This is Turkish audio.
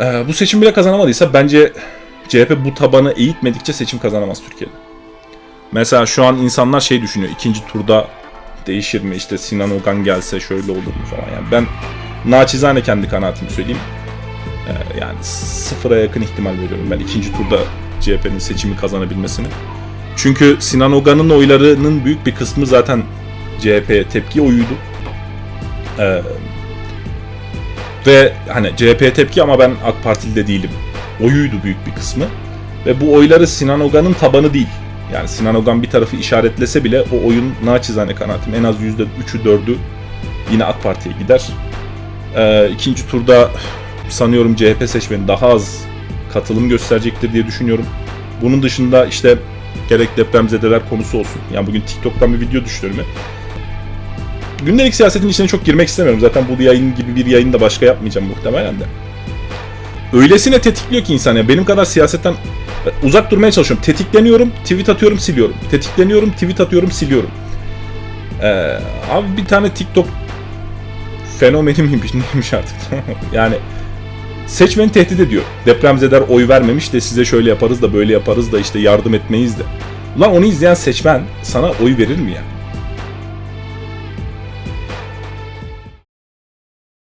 Ee, bu seçim bile kazanamadıysa bence CHP bu tabanı eğitmedikçe seçim kazanamaz Türkiye'de. Mesela şu an insanlar şey düşünüyor. ikinci turda değişir mi? İşte Sinan Ogan gelse şöyle olur mu falan. Yani ben naçizane kendi kanaatimi söyleyeyim. Ee, yani sıfıra yakın ihtimal veriyorum ben ikinci turda CHP'nin seçimi kazanabilmesini. Çünkü Sinan Ogan'ın oylarının büyük bir kısmı zaten CHP'ye tepki oyuydu. Ee, ve hani CHP'ye tepki ama ben AK Partili de değilim. Oyuydu büyük bir kısmı. Ve bu oyları Sinan Ogan'ın tabanı değil. Yani Sinan Ogan bir tarafı işaretlese bile o oyun naçizane kanaatim en az %3'ü 4'ü yine AK Parti'ye gider. Ee, ikinci turda sanıyorum CHP seçmeni daha az katılım gösterecektir diye düşünüyorum. Bunun dışında işte gerek depremzedeler konusu olsun. Yani bugün TikTok'tan bir video düştü önüme. Gündelik siyasetin içine çok girmek istemiyorum. Zaten bu yayın gibi bir yayını da başka yapmayacağım muhtemelen de. Öylesine tetikliyor ki insan ya. Benim kadar siyasetten uzak durmaya çalışıyorum. Tetikleniyorum, tweet atıyorum, siliyorum. Tetikleniyorum, tweet atıyorum, siliyorum. Ee, abi bir tane TikTok fenomeni miymiş neymiş artık yani seçmeni tehdit ediyor. Depremzedeler oy vermemiş de size şöyle yaparız da böyle yaparız da işte yardım etmeyiz de. Ulan onu izleyen seçmen sana oy verir mi ya?